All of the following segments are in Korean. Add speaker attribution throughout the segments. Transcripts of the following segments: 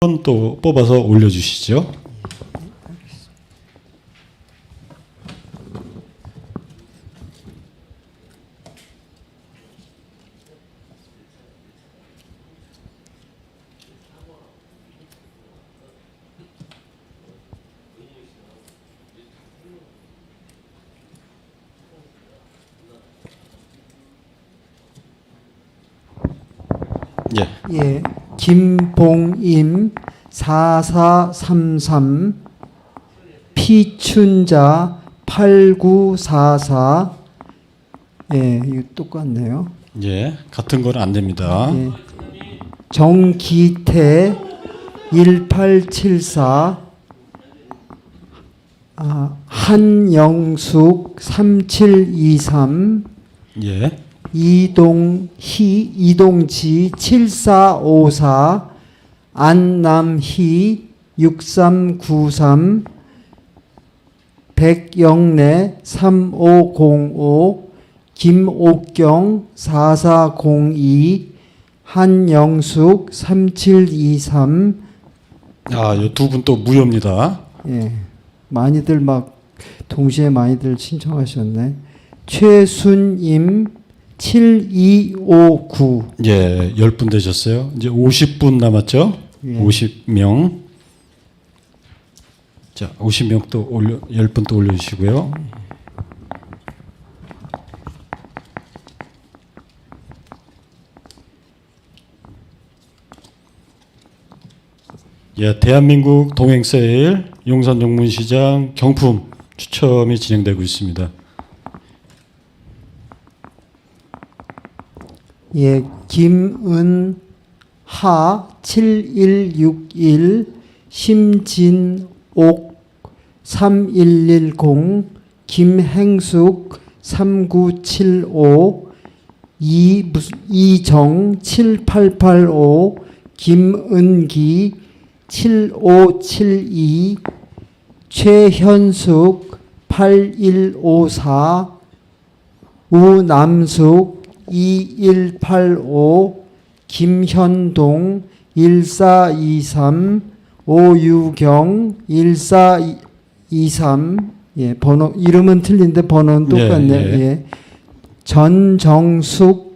Speaker 1: 번또 뽑아서 올려주시죠. 예,
Speaker 2: 예, 김봉임 4433 피춘자 8944 예, 이거 똑같네요.
Speaker 1: 예, 같은 건 안 됩니다.
Speaker 2: 예. 정기태 1874 아, 한영숙 3723
Speaker 1: 예,
Speaker 2: 이동희 이동지 7454 안남희 6393 백영래 3505 김옥경 4402 한영숙 3723
Speaker 1: 아, 이 두 분 또 무효입니다.
Speaker 2: 예. 많이들 막 동시에 많이들 신청하셨네. 최순임 7259
Speaker 1: 예, 10분 되셨어요. 이제 50분 남았죠?
Speaker 2: 예.
Speaker 1: 50명. 자, 50명 또 올려 10분 또 올려 주시고요. 예, 대한민국 동행세일 용산 용문시장 경품 추첨이 진행되고 있습니다.
Speaker 2: 예, 김은하 7161 심진옥 3110 김행숙 3975이 이정 7885 김은기 7572 최현숙 8154 우남숙 2185 김현동 1423 오유경 1423 예, 번호 이름은 틀린데 번호는
Speaker 1: 예,
Speaker 2: 똑같네요.
Speaker 1: 예.
Speaker 2: 예. 전정숙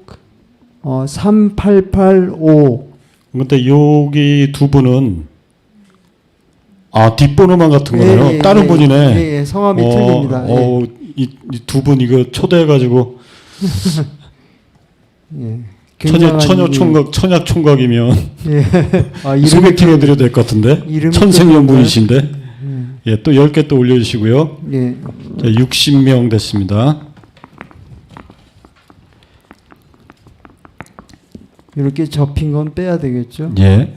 Speaker 2: 어, 3885
Speaker 1: 근데 여기 두 분은 아 뒷번호만 같은 거네요.
Speaker 2: 예, 예,
Speaker 1: 다른
Speaker 2: 예,
Speaker 1: 분이네.
Speaker 2: 예, 예, 성함이 틀립니다. 예.
Speaker 1: 어, 이두 분 이거 초대해가지고
Speaker 2: 예.
Speaker 1: 처녀
Speaker 2: 이-
Speaker 1: 총각 천약 총각이면
Speaker 2: 예. 아,
Speaker 1: 소개팅 해드려야 될것 같은데 천생연분이신데 예또 10개 또 올려주시고요.
Speaker 2: 예.
Speaker 1: 자, 60명 됐습니다.
Speaker 2: 이렇게 접힌 건 빼야 되겠죠?
Speaker 1: 예.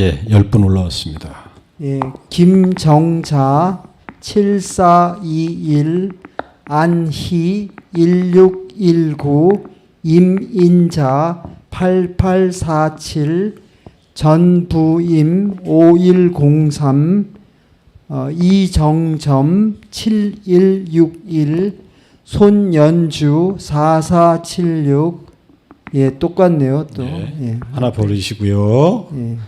Speaker 1: 예, 10분 올라왔습니다.
Speaker 2: 예, 김정자 7421 안희 1619 임인자 8847 전부임 5103 어, 이정점 7161 손연주 4476 예, 똑같네요, 또.
Speaker 1: 예.
Speaker 2: 예.
Speaker 1: 하나 버리시고요.
Speaker 2: 예.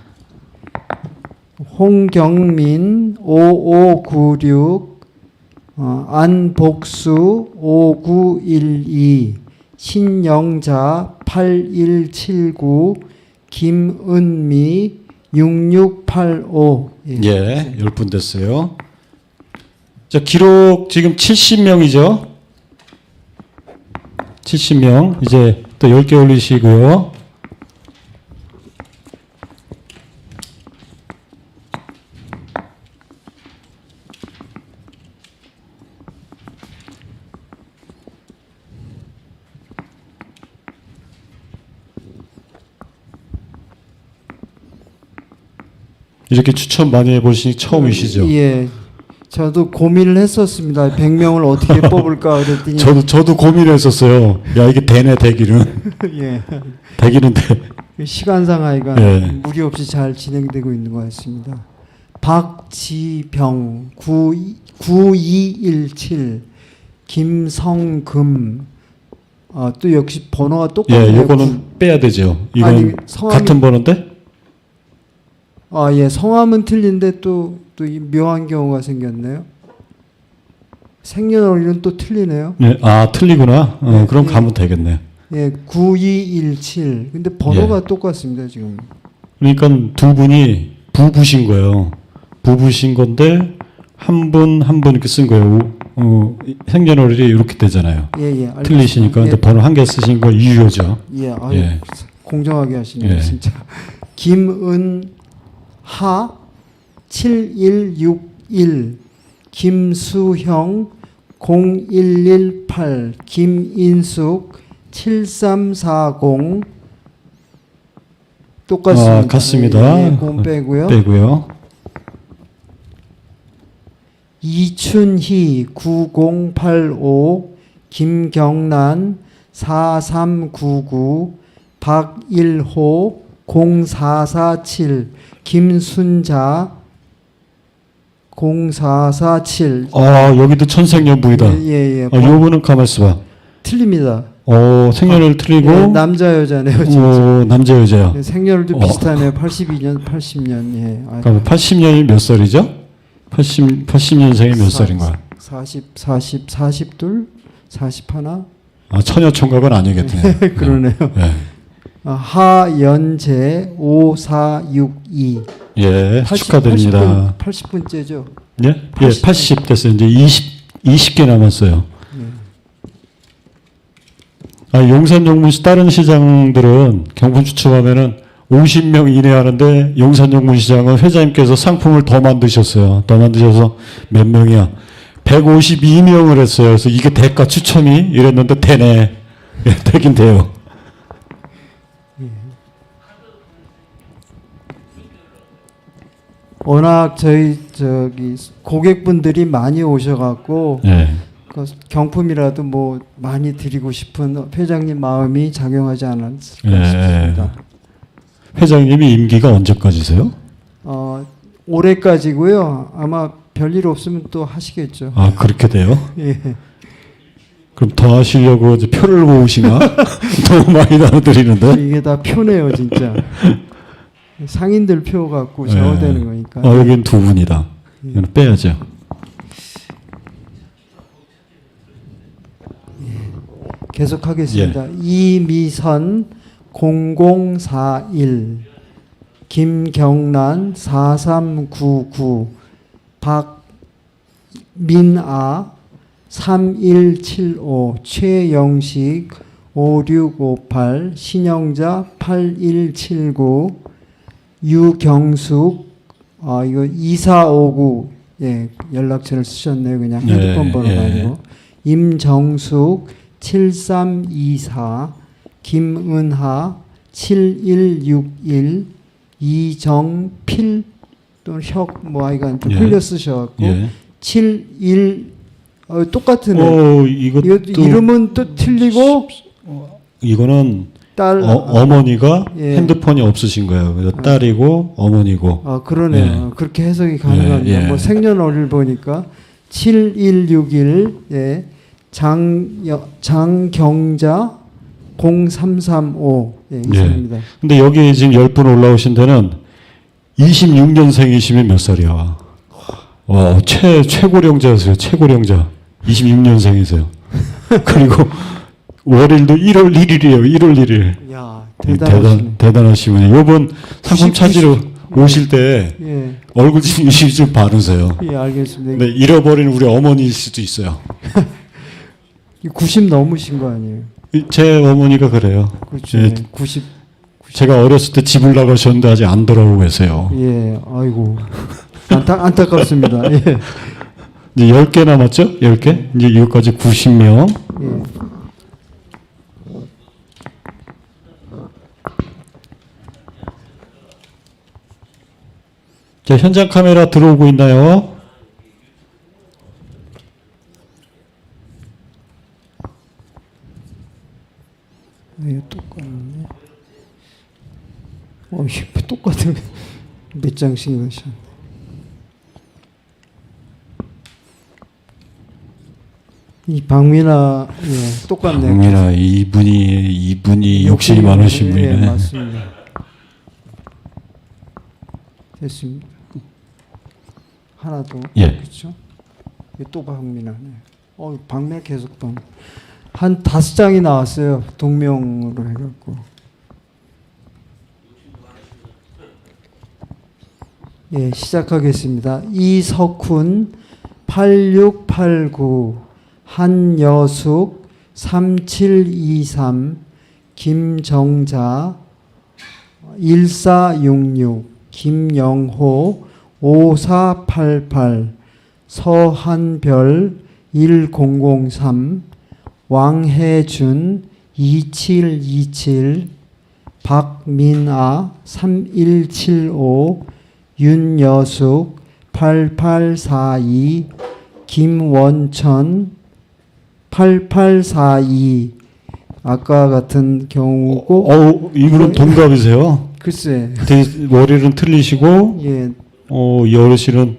Speaker 2: 홍경민 5596 어, 안복수 5912 신영자 8179 김은미 6685 예.
Speaker 1: 예, 10분 됐어요. 자, 기록 지금 70명이죠? 70명. 이제 또 10개 올리시고요. 이렇게 추천 많이 해보시니 처음이시죠?
Speaker 2: 예. 저도 고민을 했었습니다. 100명을 어떻게 뽑을까 그랬더니
Speaker 1: 저도 저도 고민했었어요. 야 이게 되네 되기는
Speaker 2: 예.
Speaker 1: 되기는 돼.
Speaker 2: 시간상 하여간
Speaker 1: 예.
Speaker 2: 무리 없이 잘 진행되고 있는 것 같습니다. 박지병 9, 9217 김성금 아, 또 역시 번호가
Speaker 1: 예,
Speaker 2: 똑같네요.
Speaker 1: 요거는 빼야 되죠. 이건
Speaker 2: 아니,
Speaker 1: 같은 번호인데?
Speaker 2: 아, 예. 성함은 틀린데 또, 또이 묘한 경우가 생겼네요. 생년월일은 또 틀리네요.
Speaker 1: 예, 아 틀리구나. 어,
Speaker 2: 네,
Speaker 1: 그럼
Speaker 2: 예.
Speaker 1: 가면 되겠네.
Speaker 2: 예, 9217. 근데 번호가 똑같습니다, 지금.
Speaker 1: 그러니까 두 분이 부부신 거예요. 부부신 건데 한 분 한 분 이렇게 쓴 거예요. 어, 생년월일이 이렇게 되잖아요.
Speaker 2: 예, 예. 알겠습니다.
Speaker 1: 틀리시니까
Speaker 2: 예,
Speaker 1: 근데 번호 한 개 쓰신 거 유효죠.
Speaker 2: 예, 아유,
Speaker 1: 예.
Speaker 2: 공정하게 하시네요,
Speaker 1: 예.
Speaker 2: 진짜. 김은 하 7161 김수형 0118 김인숙 7340 똑같습니다.
Speaker 1: 아, 같습니다.
Speaker 2: 예, 예, 빼고요.
Speaker 1: 빼고요.
Speaker 2: 이춘희 9085 김경란 4399 박일호 0447 김순자 0447
Speaker 1: 아 여기도 천생연분이다.
Speaker 2: 예예
Speaker 1: 아, 요분은 가만 있어 봐.
Speaker 2: 틀립니다.
Speaker 1: 어 생년을 틀리고
Speaker 2: 예, 남자 여자네요.
Speaker 1: 어, 남자 여자야.
Speaker 2: 예, 생년월도
Speaker 1: 어.
Speaker 2: 비슷하네요. 82년 80년 예. 아,
Speaker 1: 그러니까 80년이 몇 살이죠? 80 80년생이 몇 살인 거야?
Speaker 2: 40 40 42 41
Speaker 1: 아 처녀 총각은 아니겠네.
Speaker 2: 그러네요.
Speaker 1: 예.
Speaker 2: 아, 하연재 5462
Speaker 1: 예, 축하드립니다.
Speaker 2: 80분, 80분째죠.
Speaker 1: 예? 예, 80 됐어요. 이제 20 20개 남았어요. 아, 용산 용문시 다른 시장들은 경품 추첨하면은 50명 이내 하는데 용산 용문시장은 회장님께서 상품을 더 만드셨어요. 더 만드셔서 몇 명이야? 152명을 했어요. 그래서 이게 대가 추첨이 이랬는데 되네. 예, 되긴 돼요.
Speaker 2: 워낙 저희 저기 고객분들이 많이 오셔갖고
Speaker 1: 예.
Speaker 2: 그 경품이라도 뭐 많이 드리고 싶은 회장님 마음이 작용하지 않았을까
Speaker 1: 예.
Speaker 2: 싶습니다.
Speaker 1: 회장님이 임기가 언제까지세요?
Speaker 2: 어, 올해까지고요. 아마 별일 없으면 또 하시겠죠.
Speaker 1: 아, 그렇게 돼요?
Speaker 2: 예.
Speaker 1: 그럼 더 하시려고 이제 표를 모으시나? 너무 많이 나눠드리는데?
Speaker 2: 이게 다 표네요, 진짜. 상인들 표 갖고
Speaker 1: 예.
Speaker 2: 저어되는 거니까.
Speaker 1: 어, 여긴 두 분이다. 이건 빼야죠.
Speaker 2: 계속하겠습니다.
Speaker 1: 예.
Speaker 2: 이미선 0041 김경란 4399 박민아 3175 최영식 5658 신영자 8179 유경숙 아 이거 2459 예 연락처를 쓰셨네요 그냥
Speaker 1: 네,
Speaker 2: 핸드폰 번호
Speaker 1: 예.
Speaker 2: 가지고 임정숙 7324 김은하 7161 이정필 또는 혁뭐 아이가 좀
Speaker 1: 예.
Speaker 2: 흘려 쓰셔갖고
Speaker 1: 예.
Speaker 2: 71 어, 똑같으네.
Speaker 1: 어, 이것도
Speaker 2: 이름은 또 틀리고
Speaker 1: 이거는
Speaker 2: 딸
Speaker 1: 어, 어머니가
Speaker 2: 예.
Speaker 1: 핸드폰이 없으신 거예요. 그래서 딸이고 어머니고.
Speaker 2: 아 그러네요. 그렇게 해석이 가능합니다.
Speaker 1: 예, 예.
Speaker 2: 뭐 생년월일 보니까 7161 예. 장 장경자 0335 예, 이상입니다.
Speaker 1: 근데 여기 지금 10분 올라오신 데는 26년생이시면 몇 살이야? 와, 최, 최고령자세요. 최고령자. 26년생이세요. 그리고 월일도 1월 1일이에요. 1월 1일.
Speaker 2: 야
Speaker 1: 대단,
Speaker 2: 대단하시네.
Speaker 1: 대단하신 분이에요. 요번 상품
Speaker 2: 90,
Speaker 1: 찾으러 오실 때
Speaker 2: 예,
Speaker 1: 얼굴 좀 유심 좀 바르세요.
Speaker 2: 예 알겠습니다.
Speaker 1: 네, 잃어버린 우리 어머니일 수도 있어요.
Speaker 2: 90 넘으신 거 아니에요?
Speaker 1: 이- 제 어머니가 그래요.
Speaker 2: 그렇죠.
Speaker 1: 예,
Speaker 2: 예, 90
Speaker 1: 제가 어렸을 때 집을 나가셨는데 아직 안 돌아오고 계세요.
Speaker 2: 예, 아이고 안타 안타깝습니다. 예,
Speaker 1: 이제 10개 남았죠? 10개? 이제 여기까지 90명.
Speaker 2: 예.
Speaker 1: 자, 현장 카메라 들어오고 있나요?
Speaker 2: 왜 똑같네? 어, 똑같은 몇 장씩 넣으셨네. 이 박민아 예, 똑같네요.
Speaker 1: 박민아 이분이 이분이 욕심이 네, 많으신 분이네.
Speaker 2: 예, 맞습니다. 됐습니다. 하나 더.
Speaker 1: 예.
Speaker 2: 그렇죠. 또 박민아네. 어, 박민아 계속 방. 한 다섯 장이 나왔어요. 동명으로 해갖고. 예, 시작하겠습니다. 이석훈 8689 한여숙 3723 김정자 1466 김영호 5488 서한별 1003 왕혜준 2727 박민아 3175 윤여숙 8842 김원천 8842 아까 같은 경우고
Speaker 1: 어, 이분은 동갑이세요.
Speaker 2: 글쎄
Speaker 1: 머리는 틀리시고
Speaker 2: 예
Speaker 1: 어, 이 어르신은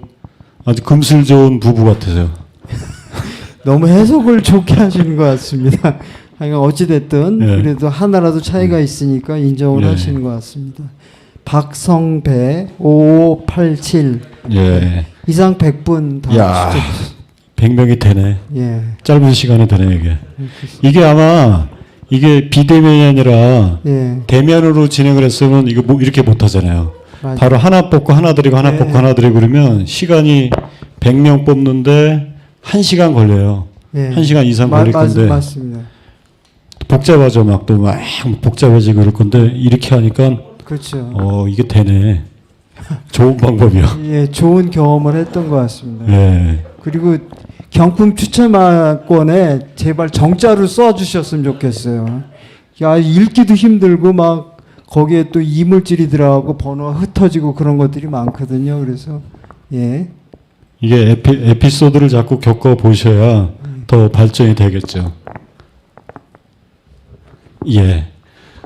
Speaker 1: 아주 금슬 좋은 부부 같으세요.
Speaker 2: 너무 해석을 좋게 하시는 것 같습니다. 하여간 어찌됐든
Speaker 1: 예.
Speaker 2: 그래도 하나라도 차이가 있으니까 인정을
Speaker 1: 예.
Speaker 2: 하시는 것 같습니다. 박성배 5587
Speaker 1: 예.
Speaker 2: 이상 100분 다
Speaker 1: 야.
Speaker 2: 추적-
Speaker 1: 100명이 되네.
Speaker 2: 예.
Speaker 1: 짧은 시간에 되네 이게. 이게 아마 이게 비대면이 아니라
Speaker 2: 예.
Speaker 1: 대면으로 진행을 했으면 이거 뭐 이렇게 못 하잖아요.
Speaker 2: 맞아요.
Speaker 1: 바로 하나 뽑고 하나 드리고 하나
Speaker 2: 네.
Speaker 1: 뽑고 하나 드리고 그러면 시간이 100명 뽑는데 1시간 걸려요.
Speaker 2: 예.
Speaker 1: 1시간 이상
Speaker 2: 마-
Speaker 1: 걸릴
Speaker 2: 맞-
Speaker 1: 건데
Speaker 2: 맞 습니다.
Speaker 1: 복잡하죠. 막 또 막 복잡해지고 그럴 건데 이렇게 하니까
Speaker 2: 그렇죠.
Speaker 1: 어 이게 되네. 좋은 방법이야.
Speaker 2: 예, 좋은 경험을 했던 것 같습니다.
Speaker 1: 예.
Speaker 2: 그리고 경품 추첨권에 제발 정자를 써 주셨으면 좋겠어요. 야 읽기도 힘들고 막 거기에 또 이물질이 들어가고 번호가 흩어지고 그런 것들이 많거든요. 그래서 예,
Speaker 1: 이게 에피, 에피소드를 자꾸 겪어 보셔야 더 발전이 되겠죠. 예.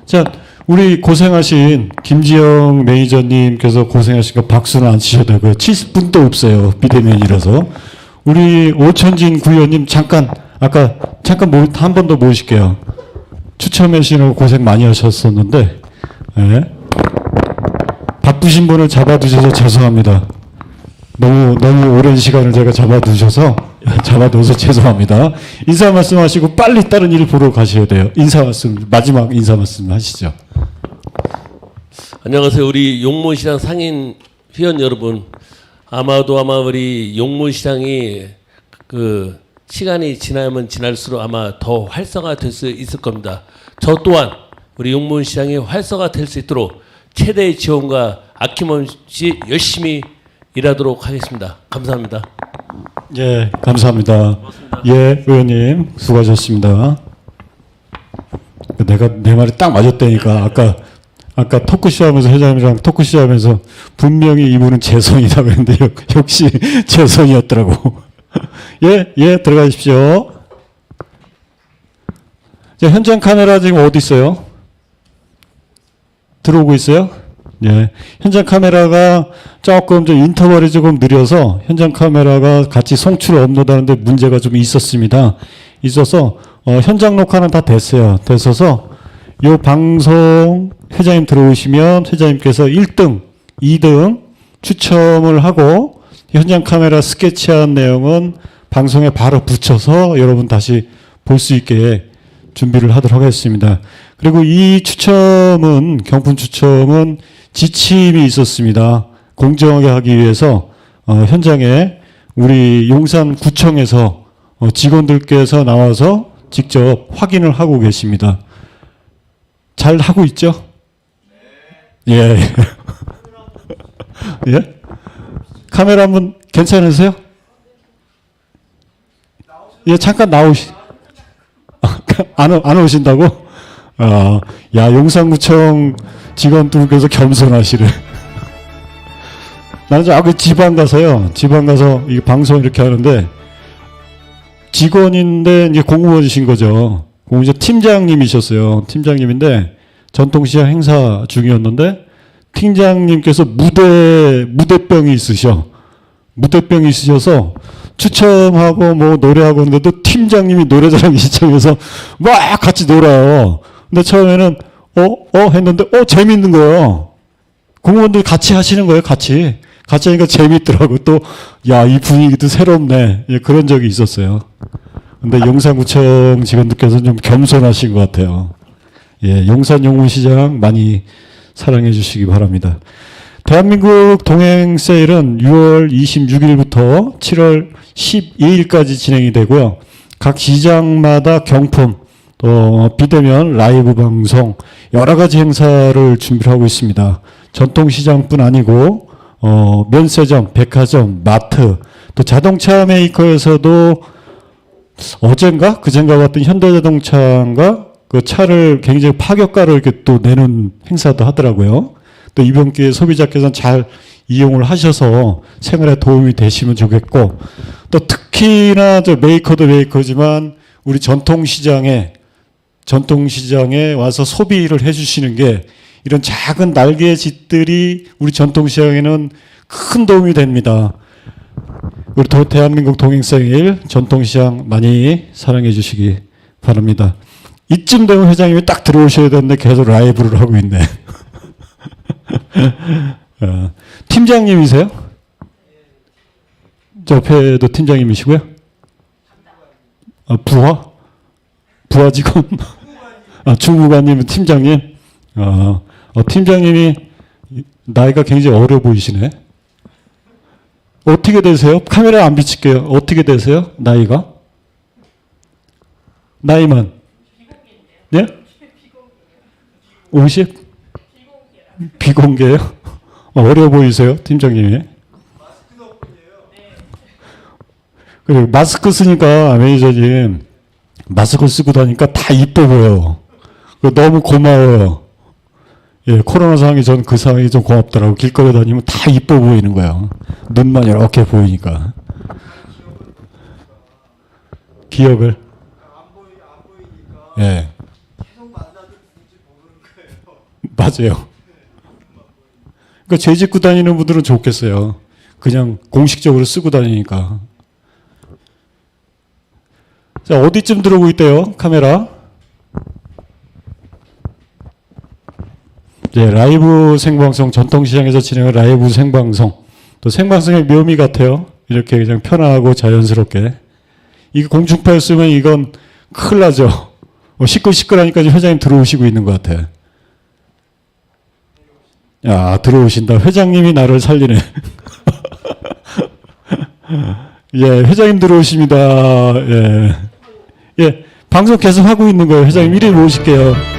Speaker 1: 자, 우리 고생하신 김지영 매니저님께서 고생하신 거 박수는 안 치셔도 되고요. 70분도 없어요. 비대면이라서. 우리 오천진 구의원님 잠깐, 아까 잠깐 한 번 더 모실게요. 추첨해시느라 고생 많이 하셨었는데, 예. 바쁘신 분을 잡아두셔서 죄송합니다. 너무 너무 오랜 시간을 제가 잡아두셔서 잡아둬서 죄송합니다. 인사 말씀하시고 빨리 다른 일 보러 가셔야 돼요. 인사 말씀 마지막 인사 말씀 하시죠.
Speaker 3: 안녕하세요. 우리 용문시장 상인 회원 여러분. 아마도 아마 우리 용문시장이 그 시간이 지나면 지날수록 아마 더 활성화될 수 있을 겁니다. 저 또한 우리 용문 시장이 활성화 될 수 있도록 최대의 지원과 아낌없이 열심히 일하도록 하겠습니다. 감사합니다.
Speaker 1: 예, 감사합니다. 예, 의원님 수고하셨습니다. 내가 내 말이 딱 맞았다니까 아까 아까 토크쇼 하면서 회장님이랑 토크쇼 하면서 분명히 이분은 재선이다 그랬는데 역- 역시 재선이었더라고. 예, 예, 들어가십시오. 자, 현장 카메라 지금 어디 있어요? 들어오고 있어요? 예. 현장 카메라가 조금 좀 인터벌이 조금 느려서 현장 카메라가 같이 송출을 업로드하는데 문제가 좀 있었습니다. 있어서 어, 현장 녹화는 다 됐어요. 됐어서 요 방송 회장님 들어오시면 회장님께서 1등, 2등 추첨을 하고 현장 카메라 스케치한 내용은 방송에 바로 붙여서 여러분 다시 볼 수 있게 준비를 하도록 하겠습니다. 그리고 이 추첨은 경품 추첨은 지침이 있었습니다. 공정하게 하기 위해서 어, 현장에 우리 용산구청에서 어, 직원들께서 나와서 직접 확인을 하고 계십니다. 잘 하고 있죠? 예. 예? 카메라 한번 괜찮으세요? 예, 잠깐 나오시. 안, 오- 안 오신다고? 아, 야, 용산구청 직원들께서 겸손하시래. 나는 아, 그 지방 가서요. 지방 가서 이 방송 이렇게 하는데 직원인데 이제 공무원이신 거죠. 공무원 팀장님이셨어요. 팀장님인데 전통시장 행사 중이었는데 팀장님께서 무대 무대병이 있으셔. 무대병이 있으셔서 추첨하고 뭐 노래하고 있는데도 팀장님이 노래자랑 시청에서 막 같이 놀아요. 근데 처음에는 어? 어? 했는데 어? 재밌는 거예요. 공무원들이 같이 하시는 거예요, 같이. 같이 하니까 재밌더라고. 또, 야, 이 분위기도 새롭네. 예, 그런 적이 있었어요. 근데 용산구청 직원들께서는 좀 겸손하신 것 같아요. 예, 용산 용문시장 많이 사랑해 주시기 바랍니다. 대한민국 동행 세일은 6월 26일부터 7월 12일까지 진행이 되고요. 각 시장마다 경품, 또 비대면 라이브 방송 여러 가지 행사를 준비를 하고 있습니다. 전통시장뿐 아니고 어, 면세점, 백화점, 마트, 또 자동차 메이커에서도 어젠가 그젠가 봤던 현대자동차가 그 차를 굉장히 파격가로 이렇게 또 내는 행사도 하더라고요. 또 이번 기회에 소비자께서는 잘 이용을 하셔서 생활에 도움이 되시면 좋겠고 또 특히나 저 메이커도 메이커지만 우리 전통시장에 전통시장에 와서 소비를 해주시는 게 이런 작은 날개 짓들이 우리 전통시장에는 큰 도움이 됩니다. 우리 도- 대한민국 동행생일 전통시장 많이 사랑해 주시기 바랍니다. 이쯤 되면 회장님이 딱 들어오셔야 되는데 계속 라이브를 하고 있네. 어, 팀장님이세요? 저 옆에도 팀장님이시고요. 아, 부하? 부하 직원? 아, 주무관님, 팀장님? 아, 어, 팀장님이 나이가 굉장히 어려 보이시네. 어떻게 되세요? 카메라 안 비칠게요. 어떻게 되세요? 나이가? 나이만? 예? 50? 비공개요? 어, 어려 보이세요, 팀장님이? 그리고 마스크 쓰니까 매니저님 마스크 쓰고 다니까 다 이뻐 보여. 그 너무 고마워요. 예, 코로나 상황이 전 그 상황이 좀 고맙더라고. 길거리 다니면 다 이뻐 보이는 거예요. 눈만 이렇게 보이니까. 기억을. 예. 맞아요. 그러니까 죄 짓고 다니는 분들은 좋겠어요. 그냥 공식적으로 쓰고 다니니까. 자, 어디쯤 들어오고 있대요? 카메라. 네, 라이브 생방송 전통시장에서 진행한 라이브 생방송 또 생방송의 묘미 같아요. 이렇게 그냥 편하고 자연스럽게 이거 공중파였으면 이건 큰일 나죠. 어, 시끌시끌하니까 회장님 들어오시고 있는 것 같아. 야 들어오신다. 회장님이 나를 살리네. 예, 회장님 들어오십니다. 예, 예, 방송 계속 하고 있는 거예요. 회장님 이리 모실게요.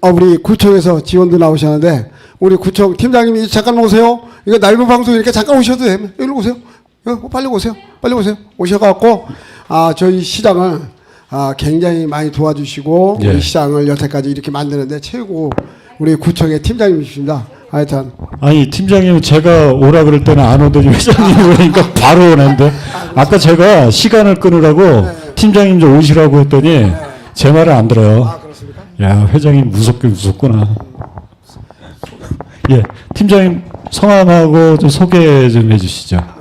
Speaker 4: 어, 우리 구청에서 지원도 나오셨는데 우리 구청 팀장님이 잠깐 오세요. 이거 라이브 방송 이렇게 잠깐 오셔도 돼요. 여기로 오세요. 여기 빨리 오세요. 빨리 오세요. 오셔갖고 아 저희 시장을 아 굉장히 많이 도와주시고
Speaker 1: 예.
Speaker 4: 우리 시장을 여태까지 이렇게 만드는데 최고 우리 구청의 팀장님이십니다. 하여튼
Speaker 1: 아니 팀장님 제가 오라 그럴 때는 안 오더니 회장님 오니까 바로 오는데 아까 제가 시간을 끊으라고 팀장님 좀 오시라고 했더니 제 말을 안 들어요.
Speaker 4: 아?
Speaker 1: 야 회장님 무섭게 무섭구나. 예 팀장님 성함하고 좀 소개 좀 해주시죠.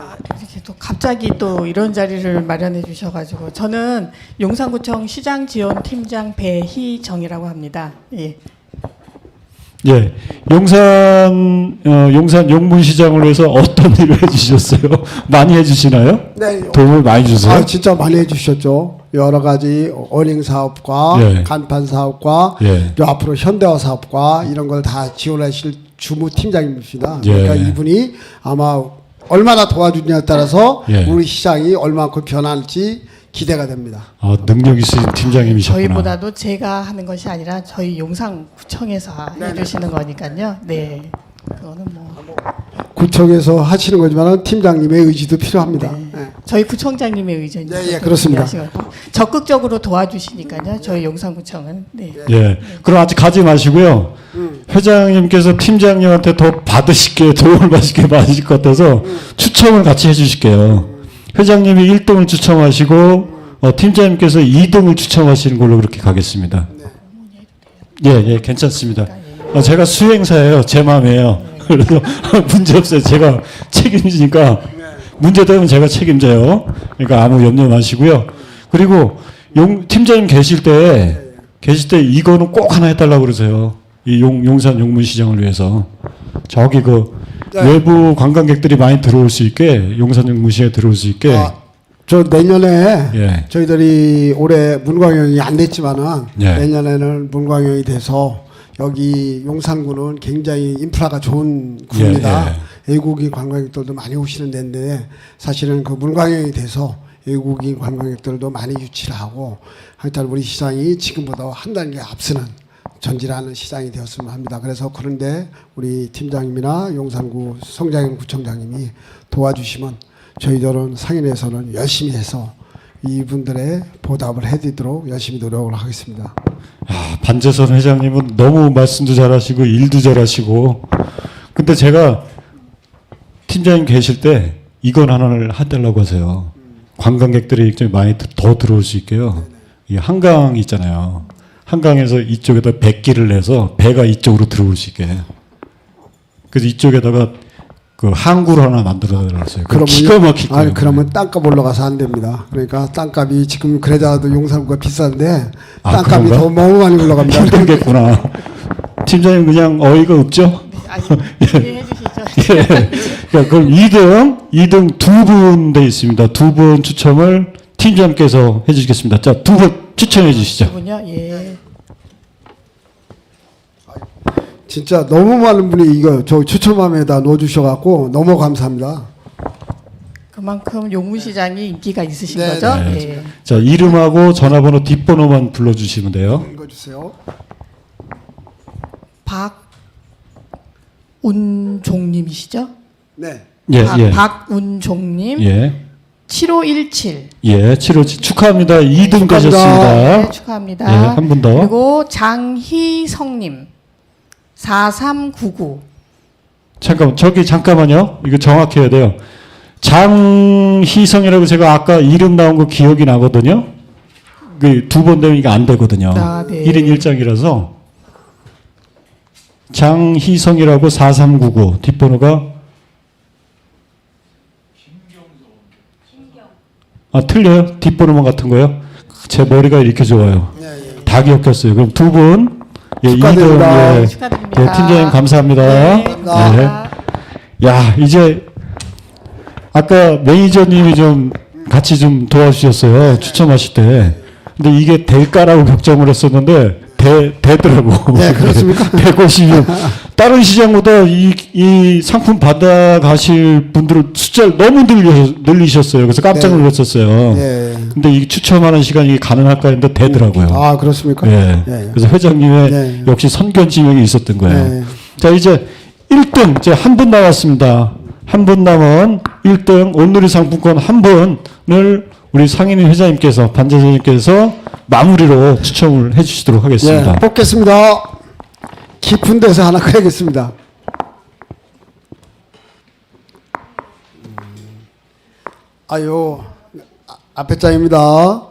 Speaker 5: 또 갑자기 또 이런 자리를 마련해 주셔가지고 저는 용산구청 시장 지원 팀장 배희정이라고 합니다. 예.
Speaker 1: 예 용산 어, 용산 용문시장을 위해서 어떤 일을 해주셨어요? 많이 해주시나요?
Speaker 4: 네.
Speaker 1: 도움을 많이 주세요.
Speaker 4: 아 진짜 많이 해주셨죠. 여러 가지 어닝 사업과
Speaker 1: 예.
Speaker 4: 간판 사업과
Speaker 1: 예.
Speaker 4: 또 앞으로 현대화 사업과 이런 걸 다 지원하실 주무 팀장님이십니다.
Speaker 1: 예.
Speaker 4: 그러니까 이분이 아마 얼마나 도와주냐에 따라서
Speaker 1: 예.
Speaker 4: 우리 시장이 얼마큼 변할지 기대가 됩니다.
Speaker 1: 아, 능력 있으신 팀장님이셨구나.
Speaker 5: 저희보다도 제가 하는 것이 아니라 저희 용산구청에서 해주시는 거니까요. 네. 그거는 뭐
Speaker 4: 구청에서 하시는 거지만 팀장님의 의지도 필요합니다. 예.
Speaker 5: 저희 구청장님의 의견이
Speaker 4: 네, 예, 그렇습니다.
Speaker 5: 적극적으로 도와주시니까요. 저희 용산구청은 네.
Speaker 1: 예. 그럼 아직 가지 마시고요. 회장님께서 팀장님한테 더 받으실게 도움을 받으실게 많으실 것 같아서 추첨을 같이 해주실게요. 회장님이 1등을 추첨하시고 어, 팀장님께서 2등을 추첨하시는 걸로 그렇게 가겠습니다. 예, 예, 괜찮습니다. 어, 제가 수행사예요. 제 마음이에요. 그래서 문제 없어요. 제가 책임지니까 문제 되면 제가 책임져요. 그러니까 아무 염려 마시고요. 그리고 용, 팀장님 계실 때 계실 때 이거는 꼭 하나 해달라고 그러세요. 이 용, 용산 용문시장을 위해서 저기 그
Speaker 4: 네.
Speaker 1: 외부 관광객들이 많이 들어올 수 있게 용산 용문시장에 들어올 수 있게
Speaker 4: 아, 저 내년에
Speaker 1: 예.
Speaker 4: 저희들이 올해 문광영이 안 됐지만은
Speaker 1: 예.
Speaker 4: 내년에는 문광영이 돼서 여기 용산구는 굉장히 인프라가 좋은 구입니다.
Speaker 1: 예,
Speaker 4: 외국인 관광객들도 많이 오시는 데인데 사실은 그 문광영이 돼서 외국인 관광객들도 많이 유치를 하고 하여튼 우리 시장이 지금보다 한 단계 앞서는 전진하는 시장이 되었으면 합니다. 그래서 그런데 우리 팀장님이나 용산구 성장현 구청장님이 도와주시면 저희들은 상인에서는 열심히 해서 이분들의 보답을 해드리도록 열심히 노력을 하겠습니다.
Speaker 1: 아, 반재선 회장님은 너무 말씀도 잘하시고 일도 잘하시고 근데 제가 팀장님 계실 때 이건 하나를 해달라고 하세요. 관광객들이 좀 많이 드- 더 들어올 수 있게요. 이 한강 있잖아요. 한강에서 이쪽에다 백기를 내서 배가 이쪽으로 들어올 수 있게. 그래서 이쪽에다가 그 항구를 하나 만들어 달았어요. 그 기가 막힐 거예요.
Speaker 4: 아니 그러면 땅값 올라가서 안 됩니다. 그러니까 땅값이 지금 그래도 용산구가 비싼데
Speaker 1: 아,
Speaker 4: 땅값이
Speaker 1: 그런가?
Speaker 4: 더 너무 많이 올라갑니다.
Speaker 1: 힘들겠구나. 팀장님 그냥 어이가 없죠?
Speaker 5: 아니 주시죠.
Speaker 1: 예. 그러니까 그럼 2등, 2등 두 분 돼 있습니다. 두 분 추첨을 팀장님께서 해주시겠습니다. 자, 두 분 추천해 주시죠.
Speaker 5: 분요. 예.
Speaker 4: 진짜 너무 많은 분이 이거 저 추첨함에다 넣어주셔갖고 너무 감사합니다.
Speaker 5: 그만큼 용문시장이 인기가 있으신
Speaker 4: 네,
Speaker 5: 거죠?
Speaker 1: 네.
Speaker 5: 예.
Speaker 1: 자, 이름하고 전화번호 뒷번호만 불러주시면 돼요.
Speaker 4: 읽어주세요.
Speaker 5: 박운종님이시죠?
Speaker 4: 네.
Speaker 1: 예,
Speaker 5: 박,
Speaker 1: 예.
Speaker 5: 박운종님
Speaker 1: 예.
Speaker 5: 7517
Speaker 1: 예, 7호 축하합니다. 2등
Speaker 4: 축하합니다.
Speaker 1: 되셨습니다.
Speaker 5: 네, 축하합니다.
Speaker 1: 예, 한 분 더.
Speaker 5: 그리고 장희성님 4399
Speaker 1: 잠깐만, 저기 잠깐만요. 이거 정확해야 돼요. 장희성이라고 제가 아까 이름 나온 거 기억이 나거든요. 그 두 번 되면 이게 안 되거든요.
Speaker 5: 아, 네.
Speaker 1: 1인 1장이라서 장희성이라고 4399 뒷번호가 아 틀려요? 뒷번호만 같은 거요? 제 머리가 이렇게 좋아요. 다 기억했어요. 그럼 두 분, 예,
Speaker 4: 축하드립니다.
Speaker 1: 이등, 예,
Speaker 5: 축하드립니다.
Speaker 1: 예, 팀장님 감사합니다.
Speaker 5: 네, 감사합니다.
Speaker 1: 야, 이제 아까 매니저님이 좀 같이 좀 도와주셨어요. 추첨하실 때. 근데 이게 될까라고 걱정을 했었는데 되, 되더라고.
Speaker 4: 네, 그렇습니까?
Speaker 1: 156. 다른 시장보다 이, 이 상품 받아가실 분들은 숫자를 너무 늘리, 늘리셨어요. 그래서 깜짝
Speaker 4: 네.
Speaker 1: 놀랐었어요.
Speaker 4: 예.
Speaker 1: 근데 이 추첨하는 시간이 가능할까 했는데 되더라고요.
Speaker 4: 아 그렇습니까?
Speaker 1: 예.
Speaker 4: 예.
Speaker 1: 그래서 회장님의
Speaker 4: 네.
Speaker 1: 역시 선견 지명이 있었던 거예요.
Speaker 4: 네.
Speaker 1: 자, 이제 1등, 이제 한 분 남았습니다. 한 분 남은 1등 온누리 상품권 한 분을 우리 상인회 회장님께서, 반재선님께서 마무리로 추첨을 해 주시도록 하겠습니다.
Speaker 4: 예, 뽑겠습니다. 깊은 데서 하나 그야겠습니다. 아유, 아, 앞에 장입니다.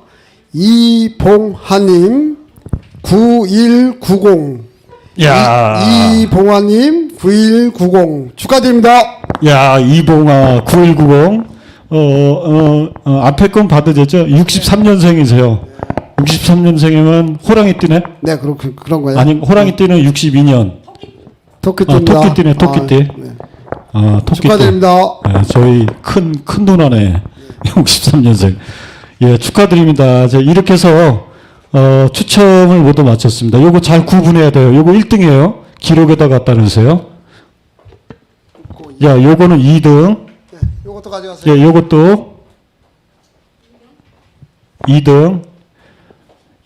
Speaker 4: 이봉하님 9190
Speaker 1: 야.
Speaker 4: 이, 이봉하님 9190 축하드립니다.
Speaker 1: 야, 이봉아 9190. 어, 어, 어, 앞에 건 되죠? 63년생이세요. 63년생이면 호랑이 띠네?
Speaker 4: 네, 그렇 그런 거예요.
Speaker 1: 아니, 호랑이 띠는 62년.
Speaker 4: 토끼띠입니다.
Speaker 1: 아, 토끼띠네, 토끼띠.
Speaker 4: 아, 네.
Speaker 1: 아, 토끼 띠.
Speaker 4: 축하드립니다.
Speaker 1: 네, 저희 큰, 큰 누나네. 63년생. 예, 축하드립니다. 자, 이렇게 해서, 어, 추첨을 모두 마쳤습니다. 요거 잘 구분해야 돼요. 요거 1등이에요. 기록에다 갖다 놓으세요. 야, 요거는 2등.
Speaker 4: 네, 요것도 가져가세요.
Speaker 1: 예, 요것도 2등.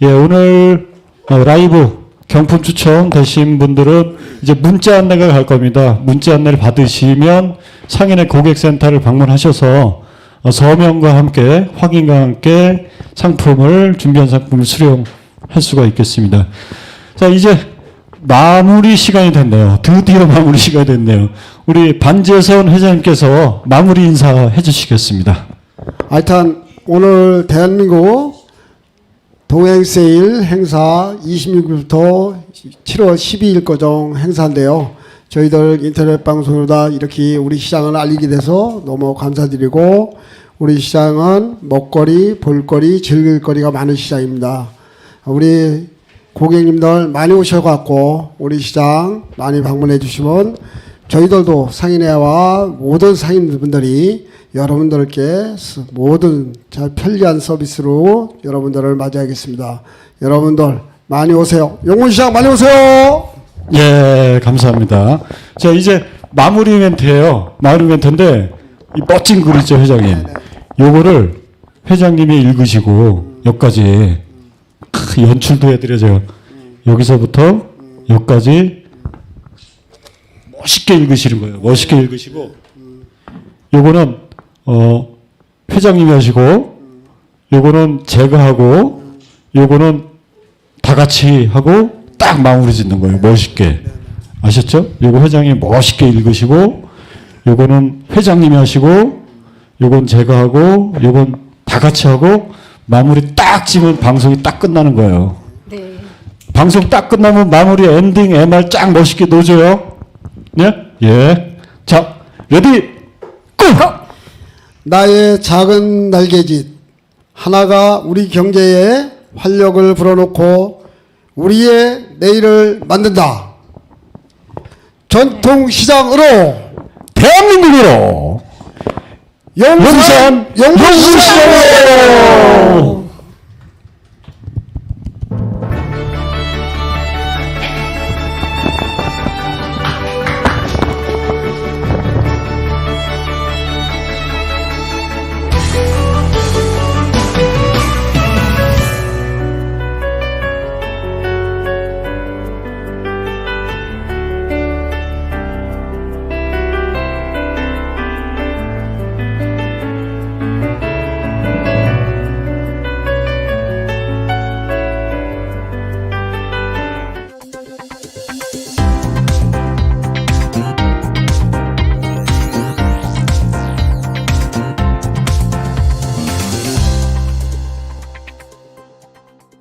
Speaker 1: 예, 오늘 어, 라이브 경품 추첨 되신 분들은 이제 문자 안내가 갈 겁니다. 문자 안내를 받으시면 상인의 고객센터를 방문하셔서 어, 서명과 함께 확인과 함께 상품을 준비한 상품을 수령할 수가 있겠습니다. 자, 이제 마무리 시간이 됐네요. 드디어 마무리 시간이 됐네요. 우리 반재선 회장님께서 마무리 인사해 주시겠습니다.
Speaker 4: 하여튼 오늘 대한민국 동행세일 행사 26일부터 7월 12일 거정 행사인데요. 저희들 인터넷 방송으로 다 이렇게 우리 시장을 알리게 돼서 너무 감사드리고 우리 시장은 먹거리, 볼거리, 즐길거리가 많은 시장입니다. 우리 고객님들 많이 오셔갖고 우리 시장 많이 방문해 주시면 저희들도 상인회와 모든 상인분들이 여러분들께 스- 모든 잘 편리한 서비스로 여러분들을 맞이하겠습니다. 여러분들 많이 오세요. 용문시장 많이 오세요.
Speaker 1: 예, 감사합니다. 자, 이제 마무리 멘트예요. 마무리 멘트인데 이 멋진 글 있죠, 회장님. 요거를 회장님이 읽으시고 여기까지 크, 연출도 해드려줘요. 여기서부터 여기까지 멋있게 읽으시는 거예요. 멋있게 읽으시고 요거는 어 회장님이 하시고 요거는 제가 하고 요거는 다 같이 하고 딱 마무리 짓는 거예요. 멋있게. 아셨죠? 요거 회장님 멋있게 읽으시고 요거는 회장님이 하시고 요건 제가 하고 요건 다 같이 하고 마무리 딱 지면 방송이 딱 끝나는 거예요.
Speaker 5: 네.
Speaker 1: 방송 딱 끝나면 마무리 엔딩 MR 쫙 멋있게 놓줘요. 네? 예. 자, 레디 고!
Speaker 4: 나의 작은 날개짓 하나가 우리 경제에 활력을 불어넣고 우리의 내일을 만든다. 전통시장으로
Speaker 1: 대한민국으로.
Speaker 4: 용산
Speaker 1: 용산 용산시장으로